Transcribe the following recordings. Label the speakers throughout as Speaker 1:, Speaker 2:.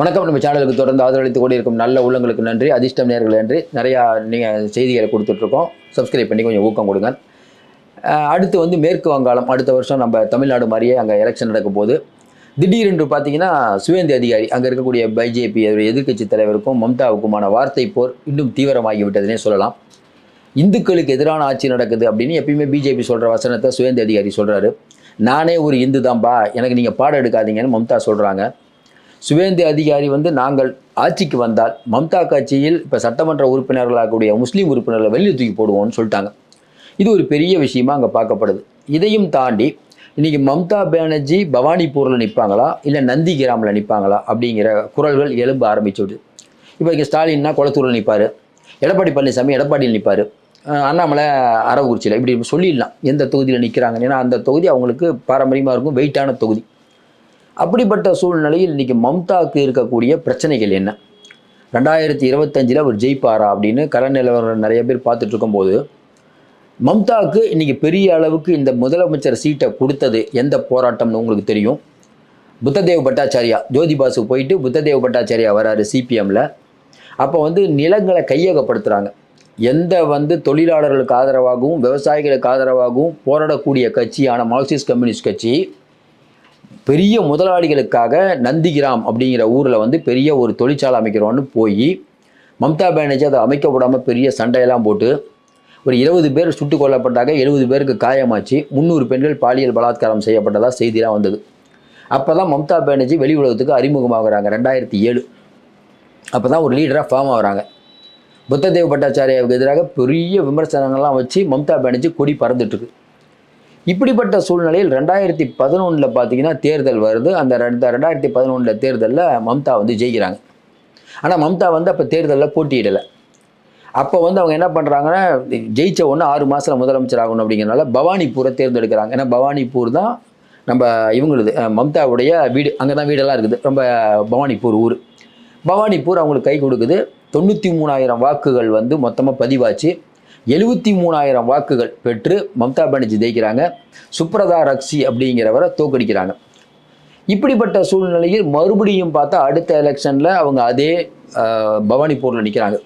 Speaker 1: வணக்கம். நம்ம சேனலுக்கு தொடர்ந்து ஆதரவளித்து கொண்டிருக்கும் நல்ல உள்ளங்களுக்கு நன்றி அதிர்ஷ்டம் நேர்கள் நன்றி. நிறையா நீங்கள் செய்திகளை கொடுத்துட்ருக்கோம். சப்ஸ்கிரைப் பண்ணி கொஞ்சம் ஊக்கம் கொடுங்க. அடுத்து வந்து மேற்கு வங்காளம். அடுத்த வருஷம் நம்ம தமிழ்நாடு மாதிரியே அங்கே எலெக்ஷன் நடக்க போகுது. திடீரென்று பார்த்தீங்கன்னா சுவேந்தி அதிகாரி அங்கே இருக்கக்கூடிய பிஜேபி எதிர்க்கட்சி தலைவருக்கும் மம்தாவுக்குமான வார்த்தை போர் இன்னும் தீவிரமாகி விட்டதுனே சொல்லலாம். இந்துக்களுக்கு எதிரான ஆட்சி நடக்குது அப்படின்னு எப்பயுமே பிஜேபி சொல்கிற வசனத்தை சுவேந்தி அதிகாரி சொல்கிறாரு நானே ஒரு இந்து தான்பா எனக்கு நீங்கள் பாடம் எடுக்காதீங்கன்னு மம்தா சொல்கிறாங்க சுவேந்தி அதிகாரி வந்து நாங்கள் ஆட்சிக்கு வந்தால் மம்தா கட்சியில் இப்போ சட்டமன்ற உறுப்பினர்களாகக்கூடிய முஸ்லீம் உறுப்பினர்களை வெளியே தூக்கி போடுவோம்னு சொல்லிட்டாங்க. இது ஒரு பெரிய விஷயமா அங்கே பார்க்கப்படுது. இதையும் தாண்டி இன்னைக்கு மம்தா பானர்ஜி பவானிபூரில் நிற்பாங்களா இல்லை நந்தி கிராமில் நிற்பாங்களா அப்படிங்கிற குரல்கள் எழும்ப ஆரம்பிச்சுடுது. இப்போ இங்கே ஸ்டாலின்னா குளத்தூரில் நிற்பார் எடப்பாடி பழனிசாமி எடப்பாடியில் நிற்பார் அண்ணாமலை அரவக்குறிச்சியில் இப்படி சொல்லிடலாம். எந்த தொகுதியில் நிற்கிறாங்க ஏன்னா அந்த தொகுதி அவங்களுக்கு பாரம்பரியமாக இருக்கும் வெயிட்டான தொகுதி. அப்படிப்பட்ட சூழ்நிலையில் இன்றைக்கி மம்தாவுக்கு இருக்கக்கூடிய பிரச்சனைகள் என்ன? ரெண்டாயிரத்தி இருபத்தஞ்சில் அவர் ஜெயிப்பாரா அப்படின்னு கள நிலவரம் நிறைய பேர் பார்த்துட்டு இருக்கும்போது மம்தாவுக்கு இன்றைக்கி பெரிய அளவுக்கு இந்த முதலமைச்சர் சீட்டை கொடுத்தது எந்த போராட்டம்னு உங்களுக்கு தெரியும்? புத்ததேவ் பட்டாச்சாரியா ஜோதிபாசு போயிட்டு புத்ததேவ் பட்டாச்சாரியா வராரு சிபிஎம்மில் அப்போ வந்து நிலங்களை கையகப்படுத்துகிறாங்க எந்த வந்து தொழிலாளர்களுக்கு ஆதரவாகவும் விவசாயிகளுக்கு ஆதரவாகவும் போராடக்கூடிய கட்சியான மார்க்சிஸ்ட் கம்யூனிஸ்ட் கட்சி பெரிய முதலாளிகளுக்காக நந்திகிராம் அப்படிங்கிற ஊரில் வந்து பெரிய ஒரு தொழிற்சாலை அமைக்கிறோன்னு போய் மம்தா பானர்ஜி அதை அமைக்க விடாமல் பெரிய சண்டையெல்லாம் போட்டு ஒரு இருபது பேர் சுட்டு கொல்லப்பட்டாங்க எழுபது பேருக்கு காயமாச்சு முந்நூறு பெண்கள் பாலியல் பலாத்காரம் செய்யப்பட்டதாக செய்திலாம் வந்தது. அப்போ தான் மம்தா பானர்ஜி வெளி உலகத்துக்கு அறிமுகமாகறாங்க ரெண்டாயிரத்தி ஏழு. அப்போ தான் ஒரு லீடராக ஃபார்ம் ஆகுறாங்க. புத்ததேவ் பட்டாச்சாரியாவுக்கு எதிராக பெரிய விமர்சனங்கள்லாம் வச்சு மம்தா பானர்ஜி கொடி பறந்துட்டுருக்கு இப்படிப்பட்ட சூழ்நிலையில் ரெண்டாயிரத்தி பதினொன்றில் பார்த்தீங்கன்னா தேர்தல் வருது. அந்த ரெண்டு ரெண்டாயிரத்தி பதினொன்றில் தேர்தலில் மம்தா வந்து ஜெயிக்கிறாங்க. ஆனால் மம்தா வந்து அப்போ தேர்தலில் போட்டியிடலை. அப்போ வந்து அவங்க என்ன பண்ணுறாங்கன்னா ஜெயிச்ச ஒன்று ஆறு மாதத்தில் முதலமைச்சர் ஆகணும் அப்படிங்கிறனால பவானிப்பூரை தேர்ந்தெடுக்கிறாங்க. ஏன்னா பவானிப்பூர் தான் நம்ம இவங்களுது மம்தாவுடைய வீடு. அங்கே தான் வீடெல்லாம் இருக்குது. ரொம்ப பவானிப்பூர் ஊர். பவானிப்பூர் அவங்களுக்கு கை கொடுக்குது. தொண்ணூற்றி மூணாயிரம் வாக்குகள் வந்து மொத்தமாக பதிவாச்சு. எழுபத்தி மூணாயிரம் வாக்குகள் பெற்று மம்தா பானர்ஜி ஜெயிக்கிறாங்க. சுப்ரதா ரக்ஷி அப்படிங்கிறவரை தோக்கடிக்கிறாங்க இப்படிப்பட்ட சூழ்நிலையில் மறுபடியும் பார்த்தா அடுத்த எலெக்ஷனில் அவங்க அதே பவானிப்பூரில் பவானிபூரில் நிற்கிறாங்க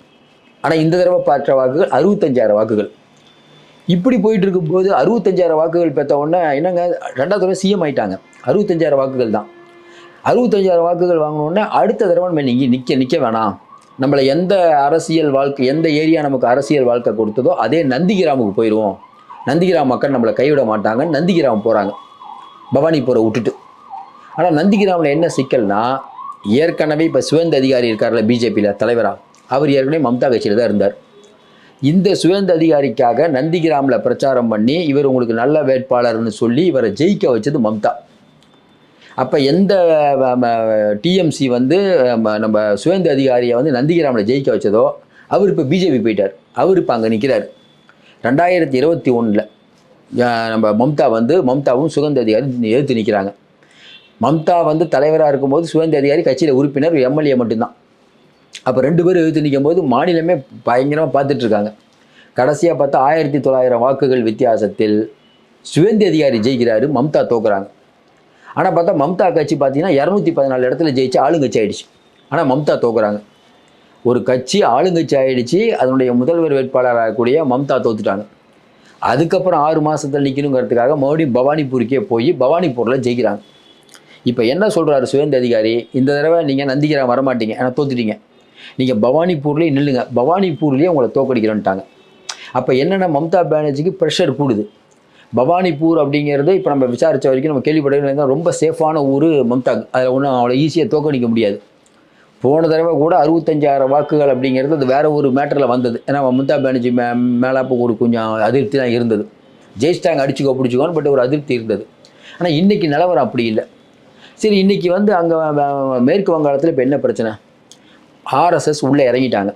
Speaker 1: ஆனால் இந்த தடவை பெற்ற வாக்குகள் அறுபத்தஞ்சாயிரம் வாக்குகள். இப்படி போயிட்டு இருக்கும்போது அறுபத்தஞ்சாயிரம் வாக்குகள் பெற்ற உடனே என்னங்க ரெண்டாவது தடவை சிஎம் ஆயிட்டாங்க. அறுபத்தஞ்சாயிரம் வாக்குகள் தான். அறுபத்தஞ்சாயிரம் வாக்குகள் வாங்கினோடனே அடுத்த தடவை நம்ம நீங்கள் நிற்க நிற்க வேணாம். நம்மளை எந்த அரசியல் வாழ்க்கை எந்த ஏரியா நமக்கு அரசியல் வாழ்க்கை கொடுத்ததோ அதே நந்திகிராமுக்கு போயிடுவோம். நந்திகிராம் மக்கள் நம்மளை கைவிட மாட்டாங்க நந்திகிராம் போகிறாங்க பவானிபுரை விட்டுட்டு. ஆனால் நந்திகிராமில் என்ன சிக்கல்னா ஏற்கனவே இப்போ சுவேந்த அதிகாரி இருக்கார்ல பிஜேபியில் தலைவராக அவர் ஏற்கனவே மம்தா கட்சியில் தான் இருந்தார். இந்த சுவேந்த அதிகாரிக்காக நந்திகிராமில் பிரச்சாரம் பண்ணி இவர் உங்களுக்கு நல்ல வேட்பாளர்னு சொல்லி இவரை ஜெயிக்க வச்சது மம்தா. அப்போ எந்த டிஎம்சி வந்து நம்ம சுவேந்த அதிகாரியை வந்து நந்திகிராமில் ஜெயிக்க வச்சதோ அவர் இப்போ பிஜேபி போயிட்டார். அவர் இப்போ அங்கே நிற்கிறார் ரெண்டாயிரத்தி இருபத்தி ஒன்றில் நம்ம மம்தா வந்து மம்தாவும் சுகந்த அதிகாரி எதிர்த்து நிற்கிறாங்க மம்தா வந்து தலைவராக இருக்கும்போது சுகந்த அதிகாரி கட்சியில் உறுப்பினர் எம்எல்ஏ மட்டும்தான். அப்போ ரெண்டு பேரும் எழுத்து நிற்கும் போது மாநிலமே பயங்கரமாக பார்த்துட்ருக்காங்க. கடைசியாக பார்த்தா ஆயிரத்தி தொள்ளாயிரம் வாக்குகள் வித்தியாசத்தில் சுவேந்தி அதிகாரி ஜெயிக்கிறாரு மம்தா தோக்குறாங்க. ஆனால் பார்த்தா மம்தா கட்சி பார்த்தீங்கன்னா இரநூத்தி பதினாலு இடத்துல ஜெயிச்சு ஆளுங்கட்சி ஆயிடுச்சு. ஆனால் மம்தா தோக்குறாங்க. ஒரு கட்சி ஆளுங்கட்சி ஆயிடுச்சு அதனுடைய முதல்வர் வேட்பாளராக கூடிய மம்தா தோத்துட்டாங்க. அதுக்கப்புறம் ஆறு மாதத்தில் நிற்கணுங்கிறதுக்காக மறுபடியும் பவானிபூருக்கே போய் பவானிபூரில் ஜெயிக்கிறாங்க. இப்போ என்ன சொல்கிறாரு சுயந்த அதிகாரி? இந்த தடவை நீங்கள் நந்திகிராம் வரமாட்டீங்க. ஆனால் தோத்துட்டீங்க. நீங்கள் பவானிபூர்லேயே நில்லுங்க. பவானிபூர்லேயே உங்களை தோக்கடிக்கிறோன்ட்டாங்க. அப்போ என்னென்ன மம்தா பானர்ஜிக்கு ப்ரெஷர் கூடுது. பவானிபூர் அப்படிங்கிறது இப்போ நம்ம விசாரித்த வரைக்கும் நம்ம கேள்விப்பட்ட ரொம்ப சேஃபான ஊர் மம்தாங். அதில் ஒன்றும் அவ்வளோ ஈஸியாக தோக்கடிக்க முடியாது. போன தடவை கூட அறுபத்தஞ்சாயிரம் வாக்குகள் அப்படிங்கிறது அது வேறு ஒரு மேட்டரில் வந்தது. ஏன்னா மம்தா பானர்ஜி மே மேலாப்பு ஒரு கொஞ்சம் அதிருப்தி தான் இருந்தது. ஜெயிச்சிட்டாங்க அடிச்சுக்கோ பிடிச்சிக்கோன்னு பட் ஒரு அதிருப்தி இருந்தது. ஆனால் இன்றைக்கி நிலவரம் அப்படி இல்லை. சரி இன்றைக்கி வந்து அங்கே மேற்கு வங்காளத்தில் இப்போ என்ன பிரச்சனை? ஆர்எஸ்எஸ் உள்ளே இறங்கிட்டாங்க.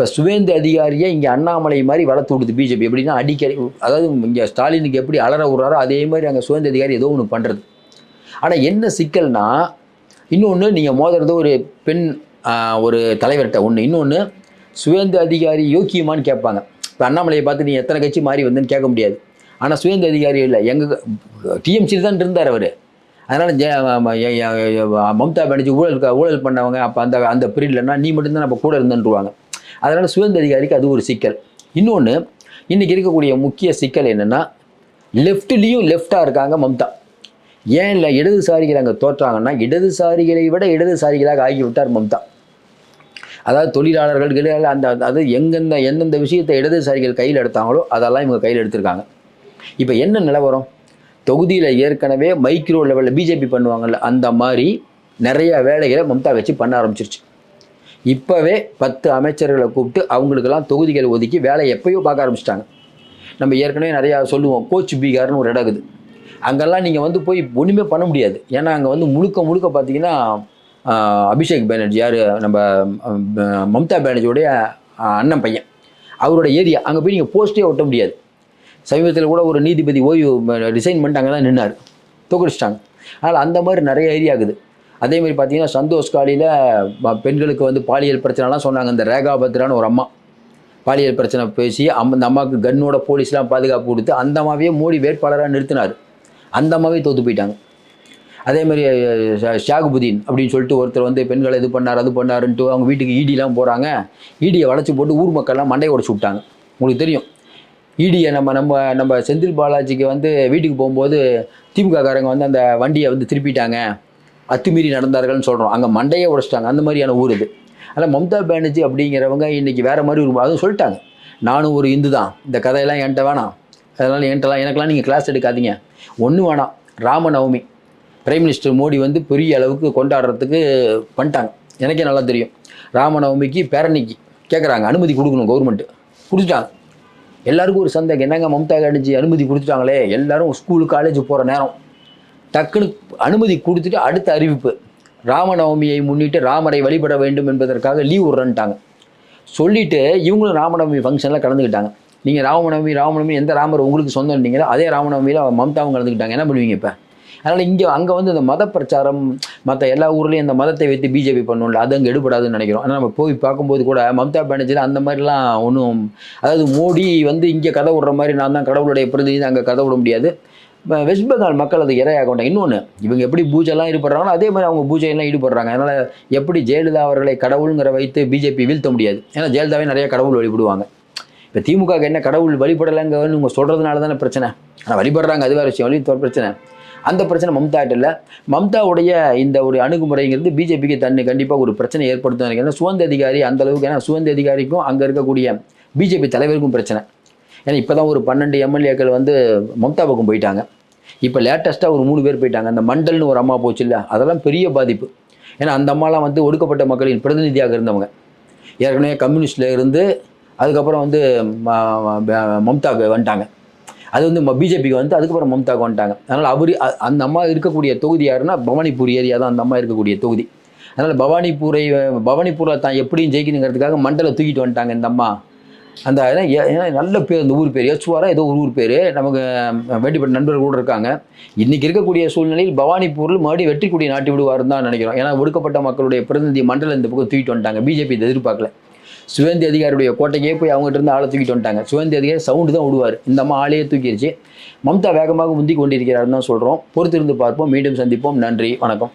Speaker 1: இப்போ சுவேந்து அதிகாரியை இங்கே அண்ணாமலை மாதிரி வளர்த்து விடுது பிஜேபி. எப்படின்னா அடிக்கடி அதாவது இங்கே ஸ்டாலினுக்கு எப்படி அலற விடுறாரோ அதே மாதிரி அங்கே சுவேந்து அதிகாரி ஏதோ ஒன்று பண்ணுறது ஆனால் என்ன சிக்கல்னா இன்னொன்று நீங்கள் மோதுறது ஒரு பெண் ஒரு தலைவர்கிட்ட ஒன்று இன்னொன்று சுவேந்து அதிகாரி யோக்கியமானு கேட்பாங்க. இப்போ அண்ணாமலையை பார்த்து நீ எத்தனை கட்சி மாறி வந்துன்னு கேட்க முடியாது. ஆனால் சுவேந்து அதிகாரி இல்லை. எங்கள் டிஎம்சியில் தான் இருந்தார் அவர். அதனால் ஜெ மம்தா பானர்ஜி ஊழல் ஊழல் பண்ணவங்க. அப்போ அந்த அந்த பீரியட்லன்னா நீ மட்டும்தான் நம்ம கூட இருந்துருவாங்க அதனால் சுதந்திர அதிகாரிக்கு அது ஒரு சிக்கல். இன்னொன்று இன்றைக்கி இருக்கக்கூடிய முக்கிய சிக்கல் என்னென்னா லெஃப்ட்லேயும் லெஃப்டாக இருக்காங்க மம்தா. ஏன் இல்லை இடதுசாரிகள் அங்கே தோற்றாங்கன்னா இடதுசாரிகளை விட இடதுசாரிகளாக ஆகிவிட்டார் மம்தா. அதாவது தொழிலாளர்கள் கிடையாது அந்த அது எங்கெந்த எந்தெந்த விஷயத்தை இடதுசாரிகள் கையில் எடுத்தாங்களோ அதெல்லாம் இவங்க கையில் எடுத்திருக்காங்க. இப்போ என்ன நிலவரம் தொகுதியில் ஏற்கனவே மைக்ரோ லெவலில் பிஜேபி பண்ணுவாங்கள்ல அந்த மாதிரி நிறைய வேலைகளை மம்தா வச்சு பண்ண ஆரம்பிச்சிருச்சு. இப்போவே பத்து அமைச்சர்களை கூப்பிட்டு அவங்களுக்கெல்லாம் தொகுதிகள் ஒதுக்கி வேலையை எப்பயோ பார்க்க ஆரம்பிச்சிட்டாங்க. நம்ம ஏற்கனவே நிறையா சொல்லுவோம் கோச் பீகார்னு ஒரு இடம் இருக்குது. அங்கெல்லாம் நீங்கள் வந்து போய் ஒன்றுமே பண்ண முடியாது. ஏன்னா அங்கே வந்து முழுக்க முழுக்க பார்த்தீங்கன்னா அபிஷேக் பானர்ஜி யார் நம்ம மம்தா பேனர்ஜியோடைய அண்ணன் பையன். அவரோட ஏரியா அங்கே போய் நீங்கள் போஸ்ட்டே ஒட்ட முடியாது. சமீபத்தில் கூட ஒரு நீதிபதி ஓய்வு ரிசைன் பண்ணிட்டு அங்கே தான் நின்னார். தோக்கடிச்சிட்டாங்க அதனால் அந்த மாதிரி நிறைய ஏரியா இருக்குது. அதே மாதிரி பார்த்தீங்கன்னா சந்தோஷ் காலியில் பெண்களுக்கு வந்து பாலியல் பிரச்சனைலாம் சொன்னாங்க. இந்த ரேகா பத்ரான்னு ஒரு அம்மா. பாலியல் பிரச்சனை பேசி அம் அந்த அம்மாவுக்கு கன்னோட போலீஸ்லாம் பாதுகாப்பு கொடுத்து அந்த அம்மாவையே மோடி வேட்பாளராக நிறுத்தினார். அந்த அம்மாவே தோற்று போயிட்டாங்க. அதே மாதிரி ஷாகுபுதீன் அப்படின்னு சொல்லிட்டு ஒருத்தர் வந்து பெண்களை இது பண்ணார் அது பண்ணாருன்ட்டு அவங்க வீட்டுக்கு ஈடிலாம் போகிறாங்க ஈடியை வளைச்சி போட்டு ஊர் மக்கள்லாம் மண்டையை உடச்சி விட்டாங்க. உங்களுக்கு தெரியும். ஈடியை நம்ம நம்ம நம்ம செந்தில் பாலாஜிக்கு வந்து வீட்டுக்கு போகும்போது திமுக காரங்க வந்து அந்த வண்டியை வந்து திருப்பிட்டாங்க. அத்துமீறி நடந்தார்கள்னு சொல்கிறோம் அங்கே மண்டையை உடைச்சிட்டாங்க. அந்த மாதிரியான ஊர் இது. ஆனால் மம்தா பானர்ஜி அப்படிங்கிறவங்க இன்றைக்கி வேறு மாதிரி ஒரு அதுவும் சொல்லிட்டாங்க. நானும் ஒரு இந்து தான். இந்த கதையெல்லாம் என்கிட்ட வேணாம். அதனால் என்கிட்டலாம் எனக்கெல்லாம் நீங்கள் கிளாஸ் எடுக்காதீங்க. ஒன்றும் வேணாம். ராமநவமி. பிரைம் மினிஸ்டர் மோடி வந்து பெரிய அளவுக்கு கொண்டாடுறதுக்கு பண்ணிட்டாங்க. எனக்கே நல்லா தெரியும். ராமநவமிக்கு பேரணிக்கு கேட்குறாங்க அனுமதி கொடுக்கணும் கவர்மெண்ட்டு கொடுத்துட்டாங்க. எல்லாருக்கும் ஒரு சந்தேகம். என்னங்க மம்தா பானர்ஜி அனுமதி கொடுத்துட்டாங்களே? எல்லாரும் ஸ்கூலு காலேஜ் போகிற நேரம். டக்குன்னு அனுமதி கொடுத்துட்டு அடுத்த அறிவிப்பு. ராமநவமியை முன்னிட்டு ராமரை வழிபட வேண்டும் என்பதற்காக லீவ் விட்றன்ட்டாங்க. சொல்லிவிட்டு இவங்களும் ராமநவமி ஃபங்க்ஷனில் கலந்துக்கிட்டாங்க. நீங்கள் ராமநவமி ராமநவமி எந்த ராமர் உங்களுக்கு சொந்தம் இருந்தீங்களோ அதே ராமநவமியில் மம்தாவும் கலந்துக்கிட்டாங்க. என்ன பண்ணுவீங்க இப்போ? அதனால் இங்கே அங்கே வந்து இந்த மத பிரச்சாரம் மற்ற எல்லா ஊர்லேயும் இந்த மதத்தை வைத்து பிஜேபி பண்ணணும்ல அது அங்கே எடுபடாதுன்னு நினைக்கிறோம். ஆனால் நம்ம போய் பார்க்கும்போது கூட மம்தா பானர்ஜியில் அந்த மாதிரிலாம் ஒன்றும் அதாவது மோடி வந்து இங்கே கதை விடுற மாதிரி நான் தான் கடவுளுடைய பிரதிநிதி அங்கே கதை விட முடியாது. வெஸ்ட் பெங்கால் மக்கள் அது இரையாக கொண்டாங்க இன்னொன்று இவங்க எப்படி பூஜைலாம் ஈடுபடுறாங்களோ அதே மாதிரி அவங்க பூஜையெல்லாம் ஈடுபடுறாங்க. அதனால் எப்படி ஜெயலலிதா அவர்களை கடவுளுங்கிற வைத்து பிஜேபி வீழ்த்த முடியாது. ஏன்னா ஜெயலலிதாவே நிறைய கடவுள் வழிபடுவாங்க. இப்போ திமுக என்ன கடவுள் வழிபடலைங்கன்னு இவங்க சொல்கிறதுனால தானே பிரச்சனை. ஆனால் வழிபடுறாங்க அது வேறு விஷயம். வழி பிரச்சனை. அந்த பிரச்சனை மம்தாட்ட இல்லை. மம்தாவுடைய இந்த ஒரு அணுகுமுறைங்கிறது பிஜேபிக்கு தன்னை கண்டிப்பாக ஒரு பிரச்சனை ஏற்படுத்தும். ஏன்னா சுதந்திர அதிகாரி அந்த அளவுக்கு ஏன்னா சுதந்திர அதிகாரிக்கும் அங்கே இருக்கக்கூடிய பிஜேபி தலைவருக்கும் பிரச்சனை. ஏன்னா இப்போ தான் ஒரு பன்னெண்டு எம்எல்ஏக்கள் வந்து மம்தா பக்கம் போயிட்டாங்க. இப்போ லேட்டஸ்ட்டாக ஒரு மூணு பேர் போயிட்டாங்க. அந்த மண்டல்னு ஒரு அம்மா போச்சு இல்லை அதெல்லாம் பெரிய பாதிப்பு. ஏன்னா அந்த அம்மாலாம் வந்து ஒடுக்கப்பட்ட மக்களின் பிரதிநிதியாக இருந்தவங்க. ஏற்கனவே கம்யூனிஸ்டில் இருந்து அதுக்கப்புறம் வந்து மம்தாவுக்கு மம்தாக்கு வந்துட்டாங்க. அது வந்து பிஜேபிக்கு வந்து அதுக்கப்புறம் மம்தாவுக்கு வந்துட்டாங்க. அதனால் அவர் அந்த அம்மா இருக்கக்கூடிய தொகுதி யாருன்னா பவானிபூர் ஏரியா தான் அந்த அம்மா இருக்கக்கூடிய தொகுதி. அதனால் பவானிபூரை பவானிபூரில் தான் எப்படியும் ஜெயிக்கணுங்கிறதுக்காக மண்டலை தூக்கிட்டு வந்துட்டாங்க இந்த அம்மா. அந்த ஏன்னா ஏ- ஏன்னா நல்ல பேர் இந்த ஊர் பேர். ஏச்சுவாரா ஏதோ ஒரு ஊர் பேர். நமக்கு வேண்டிப்பட்ட நண்பர்கள் கூட இருக்காங்க. இன்றைக்கி இருக்கக்கூடிய சூழ்நிலையில் பவானிபூரில் மறுபடியும் வெற்றிக்கூடிய நாட்டி விடுவாருன்னு தான் நினைக்கிறோம். ஏன்னா ஒடுக்கப்பட்ட மக்களுடைய பிரதிநிதி மண்டலம் இந்த பக்கம் தூக்கிட்டு வந்துட்டாங்க. பிஜேபி இதை எதிர்பார்க்கல. சுவேந்தி அதிகாரியுடைய கோட்டைக்கே போய் அவங்ககிட்ட இருந்து ஆளை தூக்கிட்டு வந்துட்டாங்க. சுவேந்தி அதிகாரி சவுண்டு தான் விடுவார் இந்த அம்மா ஆளையே தூக்கிடுச்சு மம்தா வேகமாக முந்தி கொண்டிருக்கிறாருன்னு தான் சொல்கிறோம் பொறுத்திருந்து பார்ப்போம். மீண்டும் சந்திப்போம். நன்றி. வணக்கம்.